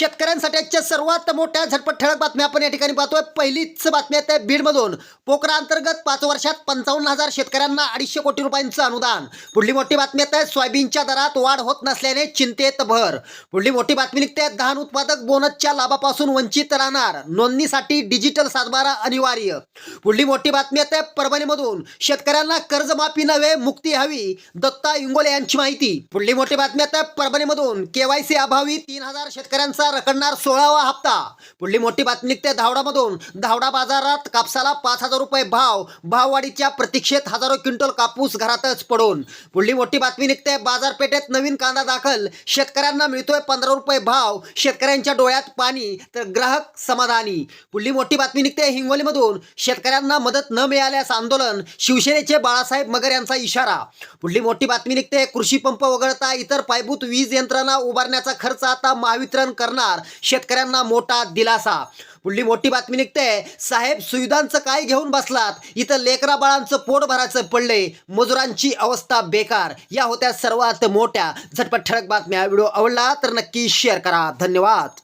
शेतकऱ्यांसाठी आजच्या सर्वात मोठ्या झटपट ठळक बातम्या आपण या ठिकाणी पाहतोय. पहिलीच बातमी आहे बीडमधून. पोकरा अंतर्गत पाच वर्षात पंचावन्न हजार शेतकऱ्यांना अडीचशे कोटी रुपयांचं अनुदान. पुढली मोठी बातमी आहे सोयाबीनच्या दरात वाढ होत नसल्याने चिंतेत भर पुढली मोठी बातमी निघते धान उत्पादक बोनसच्या लाभापासून वंचित राहणार. नोंदणीसाठी डिजिटल सातबारा अनिवार्य. पुढली मोठी बातमी आहे परभणीमधून. शेतकऱ्यांना कर्जमाफी नव्हे मुक्ती हवी दत्ता इंगोले यांची माहिती. पुढली मोठी बातमी आहे परभणीमधून. केवायसी अभावी तीन हजार शेतकऱ्यांचा रखडणार सोळावा हप्ता. पुढली मोठी बातमी निघते धावडामधून धावडा बाजारात कापसाला पाच हजार रुपये भाव भाववाढीच्या प्रतीक्षेत हजारो क्विंटल कापूस घरातच पडून. पुढली मोठी बातमी निघते बाजारपेठेत नवीन कांदा दाखल. शेतकऱ्यांना मिळतोय पंधरा रुपये भाव शेतकऱ्यांच्या डोळ्यात पाणी तर ग्राहक समाधानी. पुढली मोठी बातमी निघते हिंगोलीमधून. शेतकऱ्यांना मदत न मिळाल्यास आंदोलन शिवसेनेचे बाळासाहेब मगर यांचा इशारा. पुढली मोठी बातमी निघते कृषी पंप वगळता इतर पायभूत वीज यंत्रणा उभारण्याचा खर्च आता महावितरण करणार? शेतकऱ्यांना मोठा दिलासा. पुढली मोठी बातमी निघते. साहेब सुविधांचं काय घेऊन बसलात? इथं लेकरा बाळांचं पोट भरायचं पडले मजुरांची अवस्था बेकार. या होत्या सर्वात मोठ्या. झटपट ठळक बातम्या. व्हिडिओ आवडला तर नक्की शेअर करा. धन्यवाद.